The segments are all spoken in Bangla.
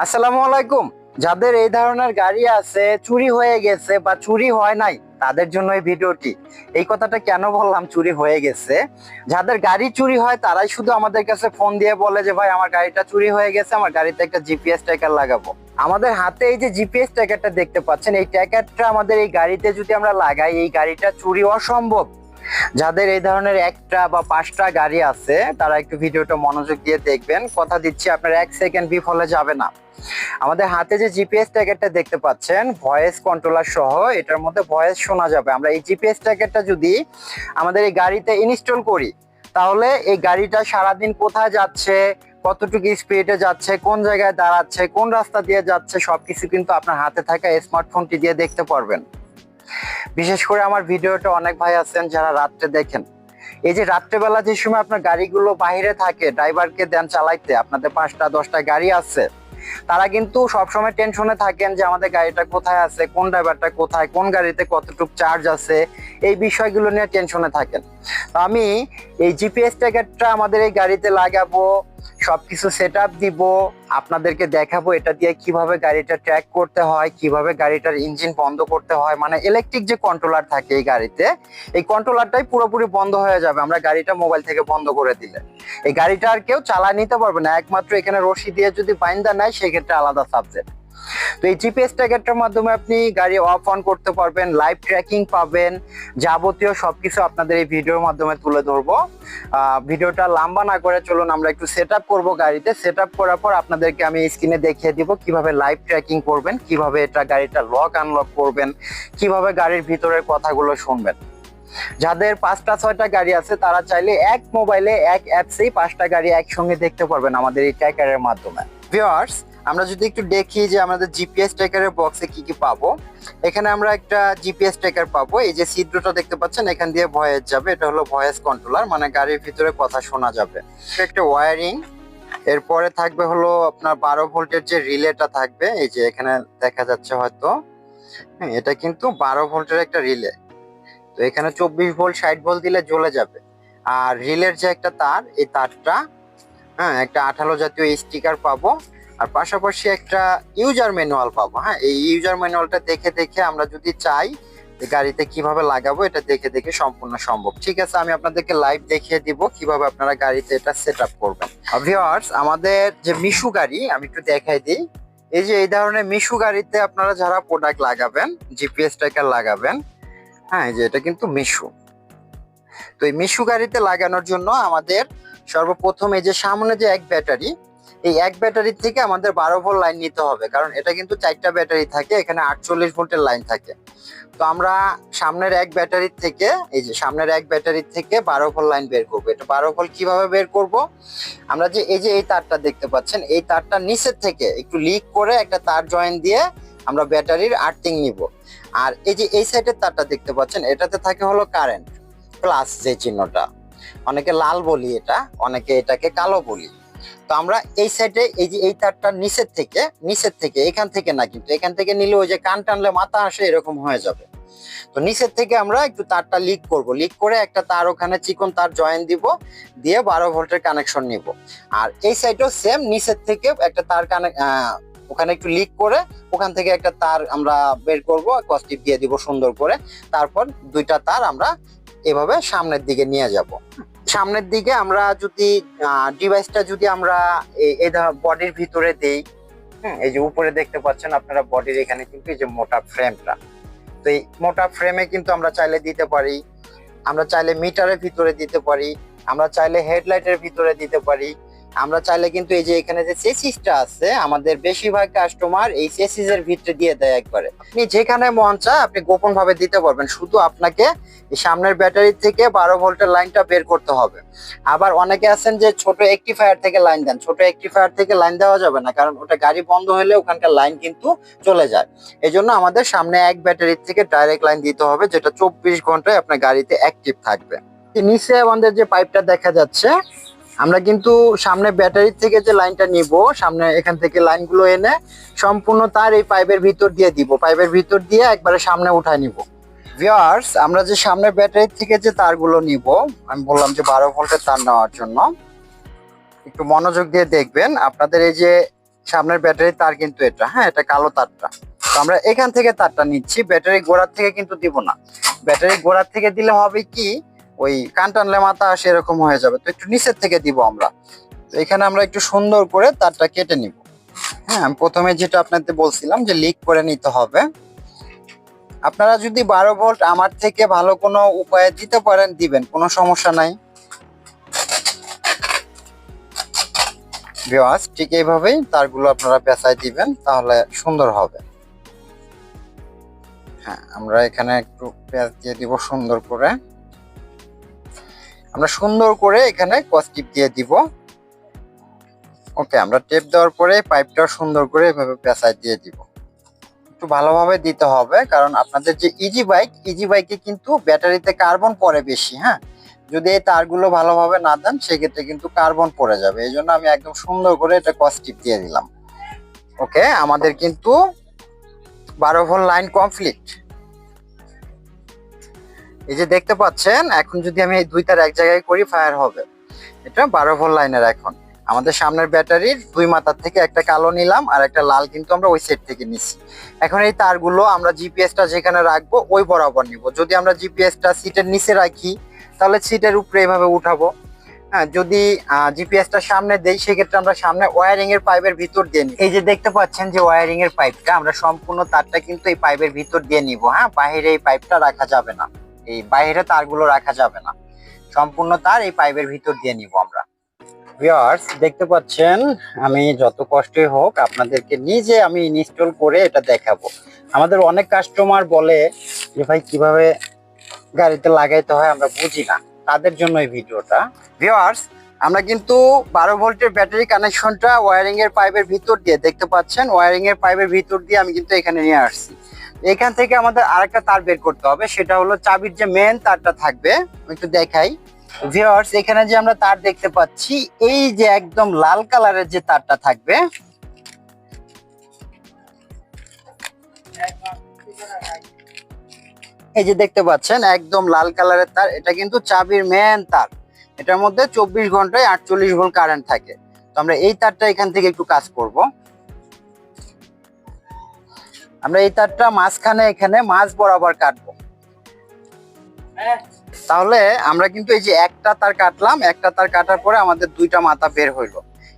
আসসালামু আলাইকুম। যাদের এই ধরনের গাড়ি আছে, চুরি হয়ে গেছে বা চুরি হয় নাই, তাদের জন্য এই ভিডিওটি। এই কথাটা কেন বললাম, চুরি হয়ে গেছে? যাদের গাড়ি চুরি হয়, তারাই শুধু আমাদের কাছে ফোন দিয়ে বলে যে, ভাই, আমার গাড়িটা চুরি হয়ে গেছে, আমার গাড়িতে একটা জিপিএস ট্র্যাকার লাগাবো। আমাদের হাতে এই যে জিপিএস ট্র্যাকারটা দেখতে পাচ্ছেন, এই ট্র্যাকারটা আমাদের এই গাড়িতে যদি আমরা লাগাই, এই গাড়িটা চুরি অসম্ভব যাদের এই ধরনের একটা বা পাঁচটা গাড়ি আছে, তারা একটু ভিডিওটা মনোযোগ দিয়ে দেখবেন। কথা দিচ্ছি, আপনার এক সেকেন্ড বিফলে যাবে না। আমাদের হাতে যে জিপিএস ট্র্যাকারটা দেখতে পাচ্ছেন, ভয়েস কন্ট্রোলার সহ, এটার মধ্যে ভয়েস শোনা যাবে। আমরা এই জিপিএস ট্র্যাকারটা যদি আমাদের এই গাড়িতে ইনস্টল করি, তাহলে এই গাড়িটা সারাদিন কোথায় যাচ্ছে, কতটুকু স্পিডে যাচ্ছে, কোন জায়গায় দাঁড়াচ্ছে, কোন রাস্তা দিয়ে যাচ্ছে, সবকিছু কিন্তু আপনার হাতে থাকা স্মার্টফোনটি দিয়ে দেখতে পারবেন। বিশেষ করে আমার ভিডিওটা অনেক ভাই আছেন যারা রাত্রে দেখেন। এই যে রাত্রেবেলা যে সময় আপনার গাড়িগুলো বাহিরে থাকে, ড্রাইভারকে দেন চালাইতে, আপনাদের পাঁচটা, দশটা গাড়ি আছে, তারা কিন্তু সবসময় টেনশনে থাকেন যে আমাদের গাড়িটা কোথায় আছে, কোন ড্রাইভারটা কোথায়, কোন গাড়িতে কতটুকু চার্জ আছে, এই বিষয়গুলো নিয়ে টেনশনে থাকেন। আমি এই জিপিএস ট্র্যাকারটা আমাদের এই গাড়িতে লাগাবো, সবকিছু সেট আপ দিব, আপনাদেরকে দেখাবো এটা দিয়ে কীভাবে গাড়িটা ট্র্যাক করতে হয়, কীভাবে গাড়িটার ইঞ্জিন বন্ধ করতে হয় মানে ইলেকট্রিক যে কন্ট্রোলার থাকে এই গাড়িতে, এই কন্ট্রোলারটাই পুরোপুরি বন্ধ হয়ে যাবে, আমরা গাড়িটা মোবাইল থেকে বন্ধ করে দিলে। এই গাড়িটা আর কেউ চালা নিতে পারবে না, একমাত্র এখানে রশি দিয়ে যদি বাইন্দা নেয়, সেক্ষেত্রে আলাদা সাবজেক্ট তো এই জিপিএস ট্র্যাকারটার মাধ্যমে আপনি গাড়ি অফ অন করতে পারবেন লাইভ ট্র্যাকিং পাবেন, যাবতীয় সবকিছু আপনাদের এই ভিডিওর মাধ্যমে তুলে ধরবো। ভিডিওটা লম্বা না করে চলুন, আমরা একটু সেট আপ করব গাড়িতে। সেট আপ করার পর আপনাদেরকে আমি স্ক্রিনে দেখিয়ে দিব কীভাবে লাইভ ট্র্যাকিং করবেন, কীভাবে এটা গাড়িটা লক আনলক করবেন, কীভাবে গাড়ির ভিতরের কথাগুলো শুনবেন। যাদের পাঁচটা, ছয়টা গাড়ি আছে, তারা চাইলে এক মোবাইলে এক অ্যাপসেই পাঁচটা গাড়ি একসঙ্গে দেখতে পারবেন আমাদের এই ট্র্যাকারের মাধ্যমে। ভিউয়ার্স আমরা যদি একটু দেখি যে আমাদের জিপিএস ট্র্যাকারের বক্সে কি কি পাবো, এখানে আমরা একটা জিপিএস ট্র্যাকার পাবো। এই যে ছিদ্রটা দেখতে পাচ্ছেন, এখান দিয়ে ভয়েস যাবে। এটা হলো ভয়েস কন্ট্রোলার মানে গাড়ির ভিতরে কথা শোনা যাবে। একটা ওয়ারিং এরপরে থাকবে হলো আপনার বারো ভোল্টের যে রিলেটা থাকবে, এই যে এখানে দেখা যাচ্ছে হয়তো। হ্যাঁ এটা কিন্তু বারো ভোল্টের একটা রিলে। তো এখানে চব্বিশ ভোল্ট, ষাট ভোল্ট দিলে জ্বলে যাবে। আর রিলের যে একটা তার, এই তারটা হ্যাঁ একটা আঠালো জাতীয় স্টিকার পাবো। আর পাশাপাশি একটা ইউজার ম্যানুয়াল পাবো হ্যাঁ? এই ইউজার ম্যানুয়ালটা দেখে দেখে আমরা যদি চাই যে গাড়িতে কীভাবে লাগাবো, এটা দেখে দেখে সম্পূর্ণ সম্ভব। ঠিক আছে, আমি আপনাদেরকে লাইভ দেখিয়ে দিব কীভাবে আপনারা গাড়িতে এটা সেট আপ করবেন ভিওয়ার্স আমাদের যে মিশু গাড়ি, আমি একটু দেখাই দিই। এই যে এই ধরনের মিশু গাড়িতে আপনারা যারা প্রোডাক্ট লাগাবেন জিপিএস ট্র্যাকার লাগাবেন হ্যাঁ যে এটা কিন্তু মিশু। তো এই মিশু গাড়িতে লাগানোর জন্য আমাদের সর্বপ্রথম এই যে সামনে যে এক ব্যাটারি এই এক ব্যাটারির থেকে আমাদের বারো ভোল্ট লাইন নিতে হবে, কারণ এটা কিন্তু চারটা ব্যাটারি থাকে, এখানে আটচল্লিশ ভোল্টের লাইন থাকে। তো আমরা সামনের এক ব্যাটারির থেকে, এই যে সামনের এক ব্যাটারির থেকে বারো ভোল্ট লাইন বের করব। এটা বারো ভোল্ট কীভাবে বের করব? আমরা যে, এই যে এই তারটা দেখতে পাচ্ছেন, এই তারটা নিচের থেকে একটু লিক করে একটা তার জয়েন দিয়ে আমরা ব্যাটারির আর্থিং নিব। আর এই যে এই সাইডের তারটা দেখতে পাচ্ছেন, এটাতে থাকে হলো কারেন্ট প্লাস যে চিহ্নটা। অনেকে লাল বলি এটা, অনেকে এটাকে কালো বলি। তো আমরা এই সাইডে এই যে এই তারটা নিচের থেকে নিচের থেকে, এখান থেকে না, কিন্তু এখান থেকে নিলে ওই যে কান টানলে মাথা আসে, এরকম হয়ে যাবে। তো নিচের থেকে আমরা একটু তারটা লিক করব। লিক করে একটা তার ওখানে চিকন তার জয়েন দিব, দিয়ে বারো ভোল্টের কানেকশন নিব। আর এই সাইডেও সেম নিচের থেকে একটা তার কানেক্ট ওখানে একটু লিক করে, ওখান থেকে একটা তার আমরা বের করব কস্টিপ দিয়ে দিব সুন্দর করে। তারপর দুইটা তার আমরা এভাবে সামনের দিকে নিয়ে যাব। সামনের দিকে আমরা যদি ডিভাইসটা যদি আমরা বডির ভিতরে দেই হুম, এই যে উপরে দেখতে পাচ্ছেন আপনারা বডির এখানে কিন্তু এই যে মোটা ফ্রেমটা তো এই মোটা ফ্রেমে কিন্তু আমরা চাইলে দিতে পারি আমরা চাইলে মিটারের ভিতরে দিতে পারি আমরা চাইলে হেডলাইটের ভিতরে দিতে পারি আমরা চাইলে কিন্তু এই যে এখানে যে চেসিসটা আছে, আমাদের বেশিরভাগ কাস্টমার এই চেসিসের ভিতরে দিয়ে দেয় একবারে। আপনি যেখানে মন চায় আপনি গোপন ভাবে দিতে পারবেন। শুধু আপনাকে সামনের ব্যাটারি থেকে বারো ভোল্টের লাইনটা বের করতে হবে। আবার অনেকে আছেন যে ছোট একটিফায়ার থেকে লাইন দেন। ছোট একটিফায়ার থেকে লাইন দেওয়া যাবে না, কারণ ওটা গাড়ি বন্ধ হলে ওখানকার লাইন কিন্তু চলে যায়। এই জন্য আমাদের সামনে এক ব্যাটারি থেকে ডাইরেক্ট লাইন দিতে হবে, যেটা চব্বিশ ঘন্টায় আপনার গাড়িতে অ্যাক্টিভ থাকবে। নিচে আমাদের যে পাইপটা দেখা যাচ্ছে আমরা কিন্তু সামনে ব্যাটারি থেকে যে লাইনটা নিব, সামনে এখান থেকে লাইনগুলো এনে সম্পূর্ণ তার এই পাইপের ভিতর দিয়ে দিব। পাইপের ভিতর দিয়ে একবারে সামনে উঠায় নিব। ভিউয়ার্স আমরা যে সামনে ব্যাটারি থেকে যে তারগুলো নিব, আমি বললাম যে বারো ভোল্টের তার নেওয়ার জন্য। একটু মনোযোগ দিয়ে দেখবেন, আপনাদের এই যে সামনের ব্যাটারি তার কিন্তু এটা হ্যাঁ এটা কালো তারটা। তো আমরা এখান থেকে তারটা নিচ্ছি ব্যাটারি গোড়ার থেকে কিন্তু দিব না। ব্যাটারি গোড়ার থেকে দিলে হবে কি ওই কান টানলে মাথা আসে এরকম হয়ে যাবে। তো একটু নিচের থেকে দিব আমরা। এখানে আমরা একটু সুন্দর করে তারটা কেটে নিব। হ্যাঁ প্রথমে যেটা আপনাদের বলছিলাম যে লিক করে নিতে হবে। আপনারা যদি বারো ভোল্ট আমার থেকে ভালো কোনো উপায়ে দিতে পারেন, দিবেন, কোনো সমস্যা নাই। ভিউয়ার্স, ঠিক এইভাবেই তারগুলো আপনারা পেঁচাই দিবেন, তাহলে সুন্দর হবে। হ্যাঁ আমরা এখানে একটু পেঁয়াজ দিয়ে দিব সুন্দর করে। আমরা সুন্দর করে এখানে কস্টিপ দিয়ে দিব। ওকে আমরা টেপ দেওয়ার পরে পাইপটা সুন্দর করে এভাবে পেঁচাই দিয়ে দিব। একটু ভালোভাবে দিতে হবে, কারণ আপনাদের যে ইজি বাইক ইজি বাইকে কিন্তু ব্যাটারিতে কার্বন পড়ে বেশি হ্যাঁ? যদি এই তারগুলো ভালোভাবে না দেন, সেক্ষেত্রে কিন্তু কার্বন পড়ে যাবে। এই জন্য আমি একদম সুন্দর করে এটা কস্টিপ দিয়ে দিলাম। ওকে আমাদের কিন্তু বারো ভোল্ট লাইন কমপ্লিট এই যে দেখতে পাচ্ছেন, এখন যদি আমি এই দুই তার এক জায়গায় করি ফায়ার হবে। এটা বারো ভোল্ট লাইনের এখন। আমাদের সামনের ব্যাটারির দুই মাথার থেকে একটা কালো নিলাম, আর একটা লাল কিন্তু আমরা ওই সেট থেকে নিচ্ছি। এখন এই তারগুলো আমরা জিপিএসটা যেখানে রাখব, ওই বরাবর নিব। যদি আমরা জিপিএসটা সিটের নিচে রাখি, তাহলে সিটের উপরে এইভাবে উঠাবো। হ্যাঁ যদি জিপিএসটা সামনে দেই, সেক্ষেত্রে আমরা সামনে ওয়ারিং এর পাইপের ভিতর দিয়ে নিই এই যে দেখতে পাচ্ছেন যে ওয়ারিং এর পাইপটা আমরা সম্পূর্ণ তারটা কিন্তু এই পাইপের ভিতর দিয়ে নিব। হ্যাঁ বাইরে এই পাইপটা রাখা যাবে না। এই বাইরে তারগুলো রাখা যাবে না। সম্পূর্ণ তার এই পাইপের ভিতর দিয়ে নিব আমরা। ভিউয়ার্স দেখতে পাচ্ছেন, আমি যত কষ্টই হোক আপনাদেরকে নিজে আমি ইনস্টল করে এটা দেখাবো। আমাদের অনেক কাস্টমার বলে যে, ভাই, কীভাবে গাড়িতে লাগাইতে হয় আমরা বুঝি না। তাদের জন্য এই ভিডিওটা। ভিউয়ার্স আমরা কিন্তু বারো ভোল্টের ব্যাটারি কানেকশনটা ওয়ারিং এর পাইপের ভিতর দিয়ে দেখতে পাচ্ছেন। ওয়ারিং এর পাইপের ভিতর দিয়ে আমি কিন্তু এখানে নিয়ে আসছি। এখান থেকে আমাদের আরেকটা তার বের করতে হবে, সেটা হলো চাবির যে মেন তারটা থাকবে একটু দেখাই। ভিউয়ার্স এখানে যে আমরা তার দেখতে পাচ্ছি, এই যে একদম লাল কালারের যে তারটা থাকবে, এই যে দেখতে পাচ্ছেন, একদম লাল কালারের তার, এটা কিন্তু চাবির মেন তার। এটার মধ্যে চব্বিশ ঘন্টায় আটচল্লিশ ভোল্ট কারেন্ট থাকে। তো আমরা এই তারটা এখান থেকে একটু কাজ করব। আমরা এই তারটা মাঝখানে এখানে মাছ বরাবর কাটবো। তাহলে আমরা কিন্তু এই যে একটা তার কাটলাম একটা তার কাটার পরে আমাদের দুইটা মাথা বের হইল।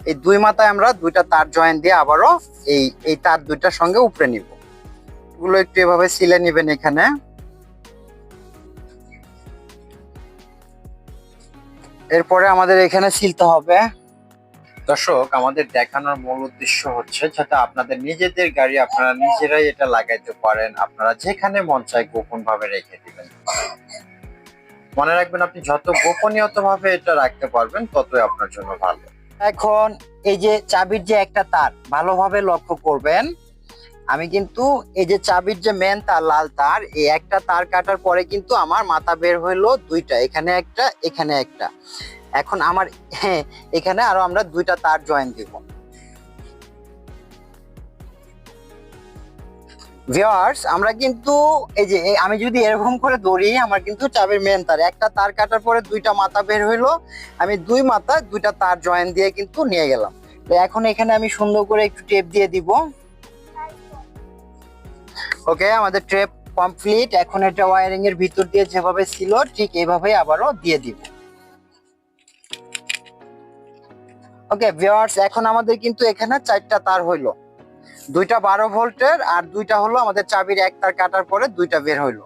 এই দুই মাথায় আমরা দুইটা তার জয়েন দিয়ে আবারও এই এই তার দুইটার সঙ্গে উপরে নিব। এগুলো একটু এভাবে সিলে নিবেন এখানে। এরপরে আমাদের এখানে সিলতে হবে। দর্শক, আমাদের দেখানোর মূল উদ্দেশ্য হচ্ছে যাতে আপনাদের নিজেদের গাড়ি আপনারা নিজেরাই এটা লাগাইতে পারেন। আপনারা যেখানে মন চায় গোপন ভাবে রেখে দিবেন। মনে রাখবেন আপনি যত গোপনীয়ত ভাবে এটা রাখতে পারবেন, ততই আপনার জন্য ভালো। এখন এই যে চাবির যে একটা তার, ভালোভাবে লক্ষ্য করবেন। আমি কিন্তু এই যে চাবির যে মেন তার, লাল তার, এই একটা তার কাটার পরে কিন্তু আমার মাথা বের হইল দুইটা, এখানে একটা এখানে একটা। এখন আমার হ্যাঁ, এখানে আরও আমরা দুইটা তার জয়েন দিব। ভিউয়ার্স আমরা কিন্তু এই যে আমি যদি এরকম করে দৌড়ি আমার কিন্তু চাবির মেন তার। একটা তার কাটার পরে দুইটা মাথা বের হইল আমি দুই মাথা দুইটা তার জয়েন দিয়ে কিন্তু নিয়ে গেলাম। তো এখন এখানে আমি সুন্দর করে একটু টেপ দিয়ে দিব। ওকে আমাদের ট্রেপ কমপ্লিট এখন এটা ওয়ারিং এর ভিতর দিয়ে যেভাবে ছিল ঠিক এইভাবেই আবারও দিয়ে দিব। ওকে ভিউয়ার্স এখন আমাদের কিন্তু এখানে চারটা তার হইল। দুইটা বারো ভোল্টের আর দুইটা হলো আমাদের চাবির এক তার কাটার পরে দুইটা বের হইল।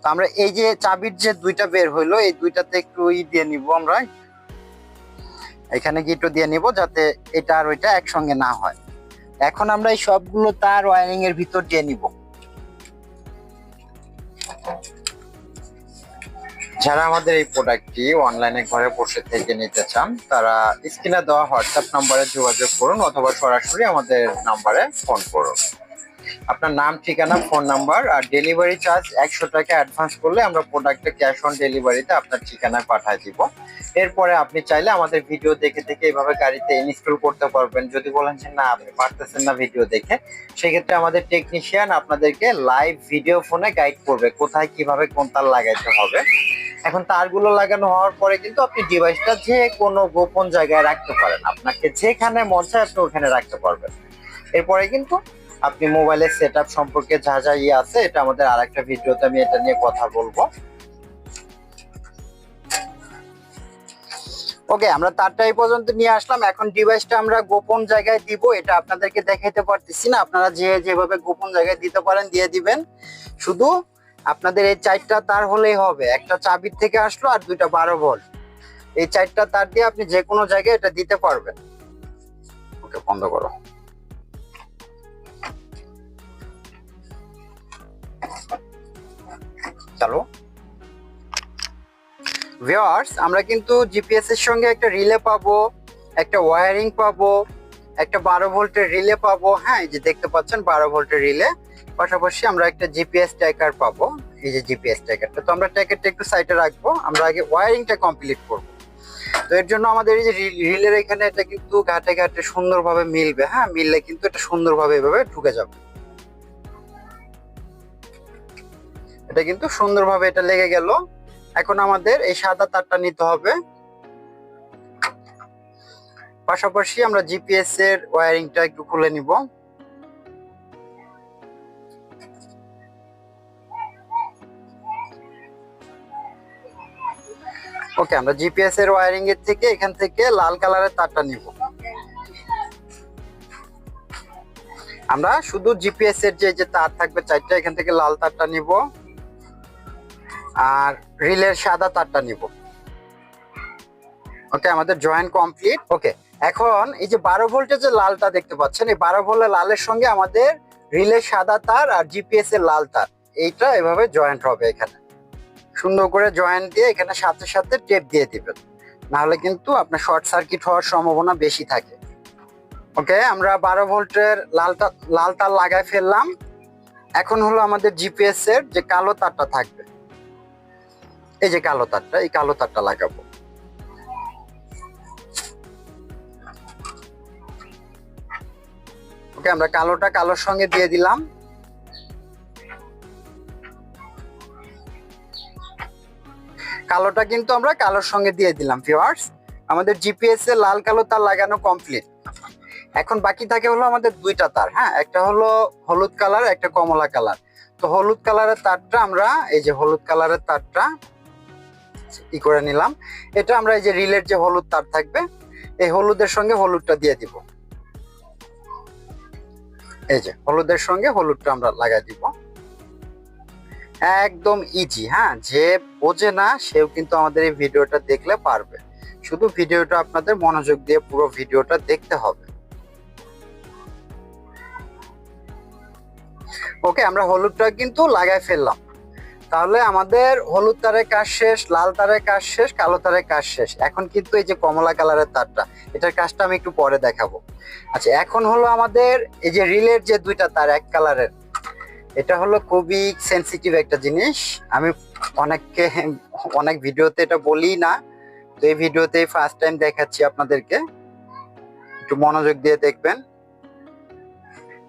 তো আমরা এই যে চাবির যে দুইটা বের হইল, এই দুইটাতে একটু ই দিয়ে নিব আমরা। এখানে গিটও দিয়ে নিব যাতে এটা আর ওইটা একসঙ্গে না হয়। এখন আমরা এই সবগুলো তার ওয়ারিং এর ভিতর দিয়ে নিব। যারা আমাদের এই প্রোডাক্টটি অনলাইনে ঘরে বসে থেকে নিতে চান, তারা স্ক্রিনে দেওয়া হোয়াটসঅ্যাপ নম্বরে যোগাযোগ করুন অথবা সরাসরি আমাদের নাম্বারে ফোন করুন। আপনার নাম, ঠিকানা, ফোন নাম্বার আর ডেলিভারি চার্জ একশো টাকা অ্যাডভান্স করলে আমরা প্রোডাক্টটা ক্যাশ অন ডেলিভারিতে আপনার ঠিকানায় পাঠিয়ে দিব। এরপরে আপনি চাইলে আমাদের ভিডিও দেখে দেখে এইভাবে গাড়িতে ইনস্টল করতে পারবেন। যদি বলেন যে না, আপনি পারতেছেন না ভিডিও দেখে, সেক্ষেত্রে আমাদের টেকনিশিয়ান আপনাদেরকে লাইভ ভিডিও ফোনে গাইড করবে কোথায় কীভাবে কোন তার লাগাইতে হবে। এখন তারগুলো লাগানো হওয়ার পরে কিন্তু আপনি ডিভাইসটা যে কোনো গোপন জায়গায় রাখতে পারেন। আপনাকে যেখানে মন চায় আপনি ওখানে রাখতে পারবেন। এরপরে কিন্তু আপনি মোবাইলের সেট সম্পর্কে যা যা ইয়ে আছে, এটা আমাদের আর একটা ভিডিওতে আমি এটা নিয়ে কথা বলব। ওকে আমরা তারটা এই পর্যন্ত নিয়ে আসলাম। এখন ডিভাইসটা আমরা গোপন জায়গায় দিব, এটা আপনাদেরকে দেখাইতে পারতেছি না। আপনারা যে যেভাবে গোপন জায়গায় দিতে পারেন, দিয়ে দিবেন। শুধু আপনাদের এই চারটা তার হলেই হবে। একটা চাবির থেকে আসলো আর দুইটা বারো ভোল্ট। এই চারটা তার দিয়ে আপনি যে কোনো জায়গায় এটা দিতে পারবেন। ওকে বন্ধ করো। চালো। ভিউয়ার্স আমরা কিন্তু জিপিএস এর সঙ্গে একটা রিলে পাবো, একটা ওয়্যারিং পাবো, একটা বারো ভোল্টের রিলে পাবো। হ্যাঁ এই যে দেখতে পাচ্ছেন বারো ভোল্টের রিলে পাশাপাশি আমরা একটা জিপিএস ট্র্যাকার পাবো, এই যে জিপিএস ট্র্যাকারটা তো আমরা ট্র্যাকারটা একটু সাইডে রাখব, আমরা আগে ওয়ারিংটা কমপ্লিট করব। তো এর জন্য আমাদের এই যে রিলের এখানে এটা কিন্তু ঘাটে ঘাটে সুন্দরভাবে মিলবে। হ্যাঁ মিললে কিন্তু এটা সুন্দরভাবে এভাবে ঢুকে যাবে। এটা কিন্তু সুন্দরভাবে এটা লেগে গেল। এখন আমাদের এই সাদা তারটা নিতে হবে। পাশাপাশি আমরা জিপিএস এর ওয়্যারিংটা একটু খুলে নিব। ওকে, আমরা জিপিএস এর ওয়ারিং এর থেকে এখান থেকে লাল কালারের তারটা নিব। আমরা শুধু জিপিএস এর যে যে তার থাকবে, চারটা এখান থেকে লাল তারটা নিব। আর রিলের সাদা তারটা নিব। ওকে, আমাদের জয়েন্ট কমপ্লিট ওকে, এখন এই যে বারো ভোল্টের যে লালটা দেখতে পাচ্ছেন, এই বারো ভোল্টের লালের সঙ্গে আমাদের রিলের সাদা তার আর জিপিএস এর লাল তার, এইটা এভাবে জয়েন্ট হবে এখানে। সুন্দর করে জয়েন্ট দিয়ে এখানে সাথে সাথে টেপ দিয়ে দিবেন। নাহলে কিন্তু আপনার শর্ট সার্কিট হওয়ার সম্ভাবনা বেশি থাকে। ওকে, আমরা বারো ভোল্টের লালটা, লাল তার লাগাই ফেললাম। এখন হলো আমাদের জিপিএস এর যে কালো তারটা থাকবে। এই যে কালো তারটা, এই কালো তারটা লাগাবো। ওকে, আমরা কালোটা কালোর সঙ্গে দিয়ে দিলাম। কালোটা কিন্তু আমরা কালোর সঙ্গে দিয়ে দিলাম ভিউয়ার্স আমাদের জিপিএস এ লাল কালো তার লাগানো কমপ্লিট এখন বাকি থাকে হলো আমাদের দুইটা তার হ্যাঁ? একটা হলো হলুদ কালার, একটা কমলা কালার। তো হলুদ কালারের তারটা আমরা, এই যে হলুদ কালারের তারটা ই করে নিলাম। এটা আমরা এই যে রিলের যে হলুদ তার থাকবে, এই হলুদের সঙ্গে হলুদটা দিয়ে দিব। এই যে হলুদের সঙ্গে হলুদটা আমরা লাগাই দিব। একদম ইজি হ্যাঁ? যে বোঝে না, সেও কিন্তু আমাদের এই ভিডিওটা দেখলে পারবে। শুধু ভিডিওটা আপনাদের মনোযোগ দিয়ে পুরো ভিডিওটা দেখতে হবে। ওকে, আমরা হলুদটা কিন্তু লাগাই ফেললাম। তাহলে আমাদের হলুদ তারের কাজ শেষ, লাল তারের কাজ শেষ, কালো তারের কাজ শেষ। এখন কিন্তু এই যে কমলা কালারের তারটা, এটার কাজটা আমি একটু পরে দেখাবো। আচ্ছা এখন হলো আমাদের এই যে রিলের যে দুইটা তার, এক কালারের, এটা হলো খুবই সেন্সিটিভ একটা জিনিস। আমি অনেককে, অনেক ভিডিওতে এটা বলি না, তো এই ভিডিওতে ফার্স্ট টাইম দেখাচ্ছি আপনাদেরকে। একটু মনোযোগ দিয়ে দেখবেন।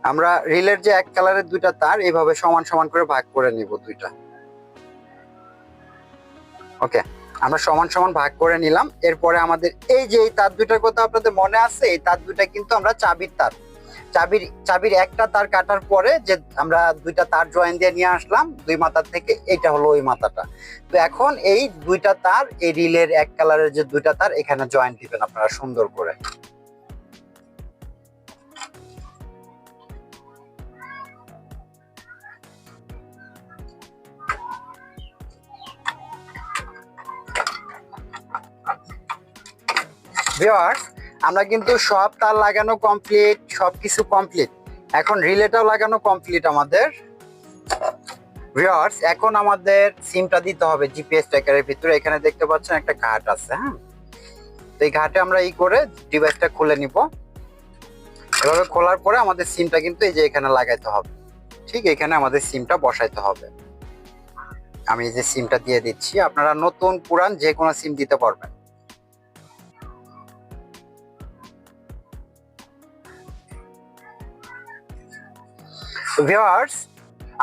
আমরা রিলের যে এক কালারের দুইটা তার এইভাবে সমান সমান করে ভাগ করে নিব দুইটা। ওকে আমরা সমান সমান ভাগ করে নিলাম। এরপরে আমাদের এই যে এই তার দুইটার কথা আপনাদের মনে আছে, এই তার দুইটা কিন্তু আমরা চাবির তার। চাবির চাবির একটা তার কাটার পরে যে আমরা দুইটা তার জয়েন দিয়ে নিয়ে আসলাম, দুই মাথার থেকে এটা হলো ওই মাথাটা। তো এখন এই দুইটা তার, এই রিলের এক কালারের যে দুইটা তার, এখানে জয়েন দিবেন আপনারা সুন্দর করে। ভিউয়ার্স আমরা কিন্তু সব তার লাগানো কমপ্লিট সবকিছু কমপ্লিট এখন রিলেটাও লাগানো কমপ্লিট আমাদের। ভিউয়ার্স এখন আমাদের সিমটা দিতে হবে জিপিএস ট্র্যাকারের ভিতরে। এখানে দেখতে পাচ্ছেন একটা ঘাট আছে হ্যাঁ? তো এই ঘাটে আমরা এই করে ডিভাইসটা খুলে নিব। এভাবে খোলার পরে আমাদের সিমটা কিন্তু এই যে এখানে লাগাইতে হবে। ঠিক এখানে আমাদের সিমটা বসাইতে হবে। আমি এই যে সিমটা দিয়ে দিচ্ছি। আপনারা নতুন, পুরান যে কোনো সিম দিতে পারবেন। ভিউয়ার্স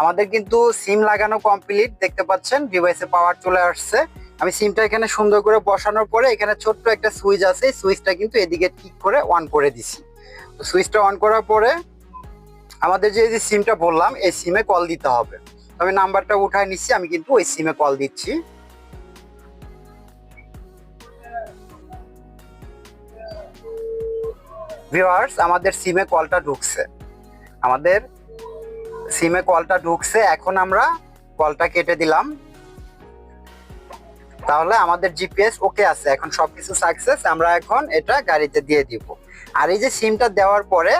আমাদের কিন্তু সিম লাগানো কমপ্লিট দেখতে পাচ্ছেন ডিভাইসে পাওয়ার চলে আসছে। আমি সিমটা এখানে সুন্দর করে বসানোর পরে এখানে ছোট্ট একটা সুইচ আছে সুইচটা কিন্তু এদিকে ঠিক করে অন করে দিছি। তো সুইচটা অন করার পরে আমাদের যে যে সিমটা বললাম, এই সিমে কল দিতে হবে। আমি নাম্বারটা উঠায় নিচ্ছি আমি কিন্তু ওই সিমে কল দিচ্ছি। ভিউয়ার্স আমাদের সিমে কলটা ঢুকছে। আমাদের সিমে কলটা ঢুকছে, এখন আমরা কলটা কেটে দিলাম। তাহলে আমাদের জিপিএস ওকে আছে, এখন সবকিছু সাকসেস আমরা এখন এটা গাড়িতে দিয়ে দিব। আর এই যে সিমটা দেওয়ার পরে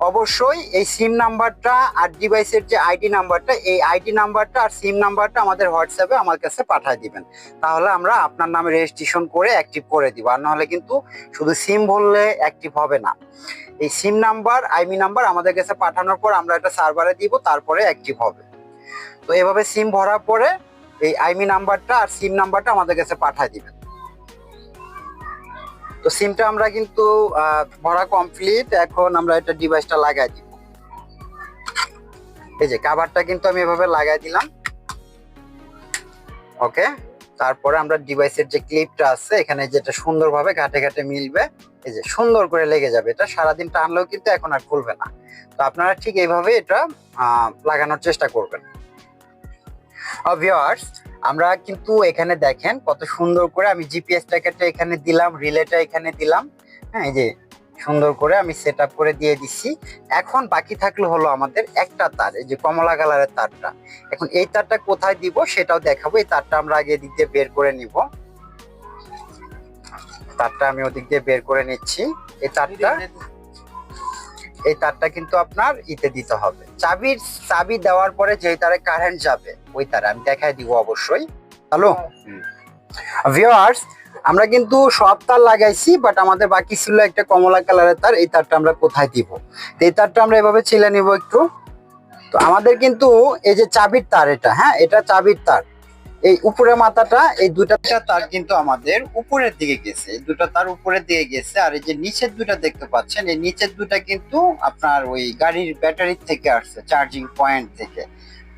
অবশ্যই এই সিম নাম্বারটা আর ডিভাইসের যে আইডি নাম্বারটা, এই আইডি নাম্বারটা আর সিম নাম্বারটা আমাদের হোয়াটসঅ্যাপে আমার কাছে পাঠিয়ে দিবেন। তাহলে আমরা আপনার নামে রেজিস্ট্রেশন করে অ্যাক্টিভ করে দিব। আর নাহলে কিন্তু শুধু সিম বললে অ্যাক্টিভ হবে না। এই সিম নাম্বার আইমি নাম্বার আমাদের কাছে পাঠানোর পর আমরা এটা সার্ভারে দিব, তারপরে অ্যাক্টিভ হবে। তো এভাবে সিম ভরার পরে এই আইমি নাম্বারটা আর সিম নাম্বারটা আমাদের কাছে পাঠিয়ে দিবেন। তো সিমটা আমরা কিন্তু ভরা কমপ্লিট এখন আমরা এটা ডিভাইসটা লাগাই দিব। এই যে কাভারটা কিন্তু আমি এভাবে লাগাই দিলাম। ওকে তারপরে আমরা ডিভাইসের যে ক্লিপটা আছে, এখানে যেটা সুন্দরভাবে ঘাটে ঘাটে মিলবে, এই যে সুন্দর করে লেগে যাবে। এটা সারাদিন টানলেও কিন্তু এখন আর খুলবে না। তো আপনারা ঠিক এইভাবে এটা লাগানোর চেষ্টা করবেন। ভিউয়ার্স আমরা কিন্তু এখানে দেখেন কত সুন্দর করে আমি জিপিএস ট্র্যাকারটা এখানে দিলাম, রিলেটা এখানে দিলাম। হ্যাঁ এই যে সুন্দর করে আমি সেট করে দিয়ে দিচ্ছি এখন বাকি থাকল হলো আমাদের একটা তার, এই যে কমলা কালারের তারটা। এখন এই তারটা কোথায় দিব সেটাও দেখাবো, এই তারটা আমরা আগে এদিক দিয়ে বের করে নিব। তারটা আমি ওদিক দিয়ে বের করে নিচ্ছি। এই তারটা এই তারটা কিন্তু আপনার ইতে দিতে হবে। চাবির চাবি দেওয়ার পরে যে তারে কারেন্ট যাবে ওই তারে আমি দেখাই দিব অবশ্যই। হ্যালো ভিউয়ার্স আমরা কিন্তু সব তার লাগাইছি বাট আমাদের বাকি ছিল একটা কমলা কালারের তার এই তারটা আমরা কোথায় দিব? তো এই তারটা আমরা এভাবে ছিলে নিব একটু। তো আমাদের কিন্তু এই যে চাবির তার এটা হ্যাঁ? এটা চাবির তার। এই উপরে মাথাটা, এই দুটা তার কিন্তু আমাদের উপরের দিকে গেছে। দুটা তার উপরের দিকে গেছে, আর এই যে নিচের দুটা দেখতে পাচ্ছেন, এই নিচের দুটা কিন্তু আপনার ওই গাড়ির ব্যাটারির থেকে আসছে চার্জিং পয়েন্ট থেকে।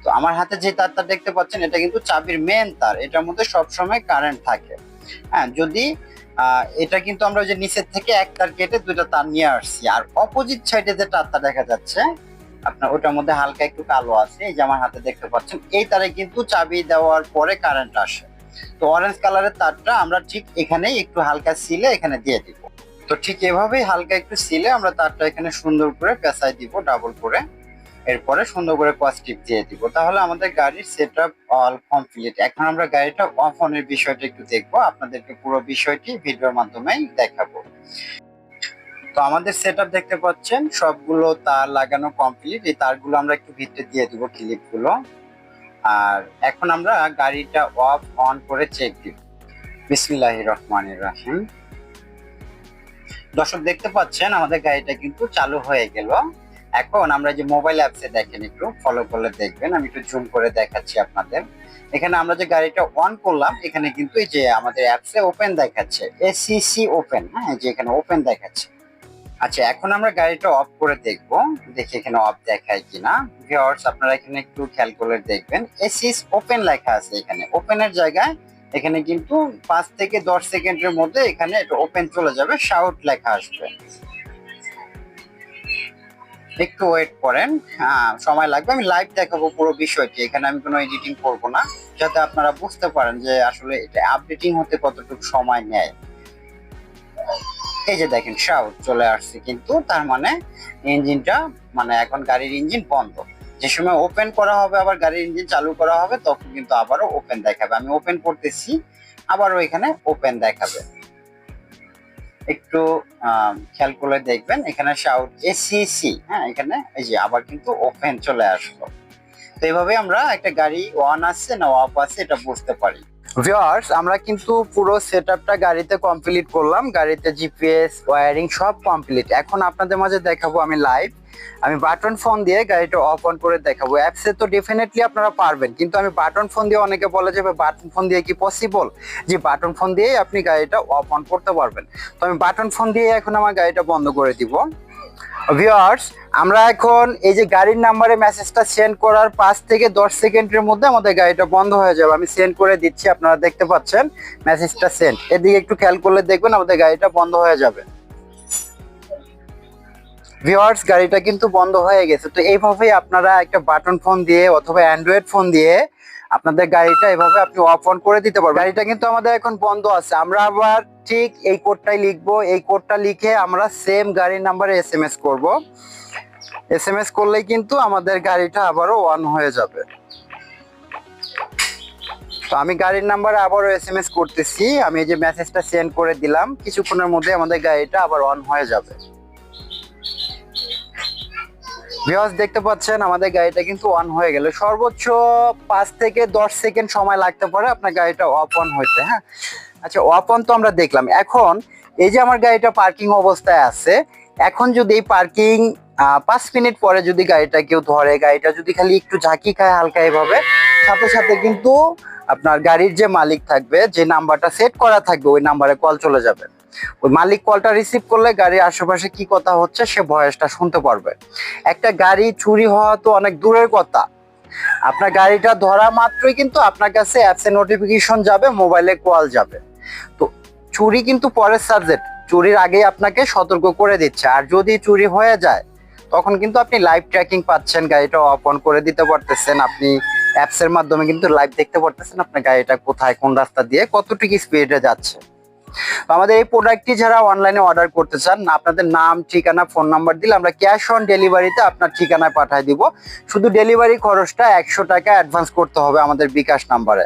তো আমার হাতে যে তারটা দেখতে পাচ্ছেন, এটা কিন্তু চাবির মেন তার, এটার মধ্যে সবসময় কারেন্ট থাকে। হ্যাঁ যদি এটা কিন্তু আমরা ওই যে নিচের থেকে এক তার কেটে দুটা তার নিয়ে আসছি। আর অপোজিট সাইডে যে তারটা দেখা যাচ্ছে আপনার ওটার মধ্যে হালকা একটু কালো আছে, এই যে আমার হাতে দেখতে পাচ্ছেন, এই তারে কিন্তু চাবি দেওয়ার পরে কারেন্ট আসে। তো অরেঞ্জ কালারের তারটা আমরা ঠিক এখানেই একটু হালকা সিলে এখানে দিয়ে দিব। তো ঠিক এভাবেই হালকা একটু সিলে আমরা তারটা এখানে সুন্দর করে পেঁচাই দিব ডাবল করে। এরপরে সুন্দর করে পজিটিভ দিয়ে দিব। তাহলে আমাদের গাড়ির সেট আপ অল কমপ্লিট এখন আমরা গাড়িটা অফ অনের বিষয়টা একটু দেখব, আপনাদেরকে পুরো বিষয়টি ভিডিওর মাধ্যমেই দেখাবো। তো আমাদের সেট দেখতে পাচ্ছেন, সবগুলো তার লাগানো কমপ্লিট এই তারগুলো আমরা একটু ভিতরে দিয়ে দিব ক্লিপগুলো আর এখন আমরা গাড়িটা অফ অন করে চেক দিব বিসমিল্লাহ রহমানির রাহিম। দর্শক, দেখতে পাচ্ছেন, আমাদের গাড়িটা কিন্তু চালু হয়ে গেল। এখন আমরা যে মোবাইল অ্যাপসে দেখেন একটু ফলো করলে দেখবেন। আমি একটু জুম করে দেখাচ্ছি আপনাদের। এখানে আমরা যে গাড়িটা অন করলাম, এখানে কিন্তু এই যে আমাদের অ্যাপসে ওপেন দেখাচ্ছে। এসিসি ওপেন হ্যাঁ যে এখানে ওপেন দেখাচ্ছে। আচ্ছা এখন আমরা গাড়িটা অফ করে দেখব। দেখি এখানে অফ দেখায় কিনা। ভিউয়ার্স আপনারা এখানে একটু খেয়াল করে দেখবেন। এসিস ওপেন লেখা আছে এখানে। ওপেনের জায়গায় এখানে কিন্তু পাঁচ থেকে দশ সেকেন্ডের মধ্যে এখানে এটা ওপেন চলে যাবে। শাউট লেখা আসবে। একটু ওয়েট করেন। হ্যাঁ সময় লাগবে। আমি লাইভ দেখাবো পুরো বিষয়টি। এখানে আমি কোনো এডিটিং করব না। যাতে আপনারা বুঝতে পারেন যে আসলে এটা আপডেটিং হতে কতটুকু সময় নেয়। এই যে দেখেন শাউট চলে আসছে কিন্তু তার মানে ইঞ্জিনটা মানে এখন গাড়ির ইঞ্জিন বন্ধ। যে সময় ওপেন করা হবে, আবার গাড়ির ইঞ্জিন চালু করা হবে, তখন কিন্তু আবারও ওপেন দেখাবে। আমি ওপেন করতেছি, আবারও এখানে ওপেন দেখাবে। একটু খেয়াল করে দেখবেন, এখানে শাউট এসিসি হ্যাঁ এখানে এই যে আবার কিন্তু ওপেন চলে আসলো। তো এইভাবে আমরা একটা গাড়ি অন আছে না অফ আছে, এটা বুঝতে পারি। ভিউয়ার্স আমরা কিন্তু পুরো সেটআপটা গাড়িতে কমপ্লিট করলাম। গাড়িতে জিপিএস ওয়্যারিং সব কমপ্লিট এখন আপনাদের মাঝে দেখাবো আমি লাইভ আমি বাটন ফোন দিয়ে গাড়িটা অফ অন করে দেখাবো। অ্যাপসে তো ডেফিনেটলি আপনারা পারবেন, কিন্তু আমি বাটন ফোন দিয়ে অনেকে বলে যে বাটন ফোন দিয়ে কি পসিবল যে বাটন ফোন দিয়েই আপনি গাড়িটা অফ অন করতে পারবেন। তো আমি বাটন ফোন দিয়ে এখন আমার গাড়িটা বন্ধ করে দিব। ভিউয়ার্স আমরা এখন এই যে গাড়ির নাম্বারে মেসেজটা সেন্ড করার পাঁচ থেকে দশ সেকেন্ডের মধ্যে আমাদের গাড়িটা বন্ধ হয়ে যাবে। আমি সেন্ড করে দিচ্ছি, আপনারা দেখতে পাচ্ছেন মেসেজটা সেন্ড এদিকে একটু খেয়াল করলে দেখবেন আমাদের গাড়িটা বন্ধ হয়ে যাবে। ভিওয়ার্স গাড়িটা কিন্তু বন্ধ হয়ে গেছে। তো এইভাবেই আপনারা একটা বাটন ফোন দিয়ে অথবা অ্যান্ড্রয়েড ফোন দিয়ে আপনাদের গাড়িটা এভাবে আপনি অফ অন করে দিতে পারবেন। গাড়িটা কিন্তু আমাদের এখন বন্ধ আছে। আমরা আবার ঠিক এই কোডটাই লিখব। এই কোডটা লিখে আমরা সেম গাড়ির নাম্বারে এস এম এস করব। এস এম এস করলেই কিন্তু আমাদের গাড়িটা আবারও অন হয়ে যাবে। তো আমি গাড়ির নাম্বারে আবারও এস এম এস করতেছি। আমি এই যে মেসেজটা সেন্ড করে দিলাম, কিছুক্ষণের মধ্যে আমাদের গাড়িটা আবার অন হয়ে যাবে। ভিউয়ার্স দেখতে পাচ্ছেন, আমাদের গাড়িটা কিন্তু অন হয়ে গেল। সর্বোচ্চ পাঁচ থেকে দশ সেকেন্ড সময় লাগতে পারে আপনার গাড়িটা অফ অন হইতে হ্যাঁ? আচ্ছা অফ অন তো আমরা দেখলাম। এখন এই যে আমার গাড়িটা পার্কিং অবস্থায় আছে, এখন যদি এই পার্কিং পাঁচ মিনিট পরে যদি গাড়িটা কেউ ধরে, গাড়িটা যদি খালি একটু ঝাঁকি খায় হালকা এভাবে, সাথে সাথে কিন্তু আপনার গাড়ির যে মালিক থাকবে, যে নাম্বারটা সেট করা থাকবে, ওই নাম্বারে কল চলে যাবে। ওই মালিক কলটা রিসিভ করলে গাড়ির আশেপাশে কি কথা হচ্ছে সে ভয়েসটা শুনতে পারবে। একটা গাড়ি চুরি হওয়া তো অনেক দূরের কথা। আপনার গাড়িটা ধরা মাত্রই কিন্তু আপনার কাছে অ্যাপসে নোটিফিকেশন যাবে মোবাইলে কল যাবে। তো চুরি কিন্তু পরের সাবজেক্ট চুরির আগেই আপনাকে সতর্ক করে দিচ্ছে। আর যদি চুরি হয়ে যায়, তখন কিন্তু আপনি লাইভ ট্র্যাকিং পাচ্ছেন, গাড়িটা অফ অন করে দিতে পারতেছেন। আপনি অ্যাপসের মাধ্যমে কিন্তু লাইভ দেখতে পারতেছেন আপনার গাড়িটা কোথায়, কোন রাস্তা দিয়ে, কতটুকু স্পিডে যাচ্ছে। আমাদের এই প্রোডাক্টটি যারা অনলাইনে অর্ডার করতে চান, আপনাদের নাম, ঠিকানা ফোন নাম্বার দিলে আমরা ক্যাশ অন ডেলিভারিতে আপনার ঠিকানায় পাঠিয়ে দিব। শুধু ডেলিভারি খরচটা একশো টাকা অ্যাডভান্স করতে হবে আমাদের বিকাশ নাম্বারে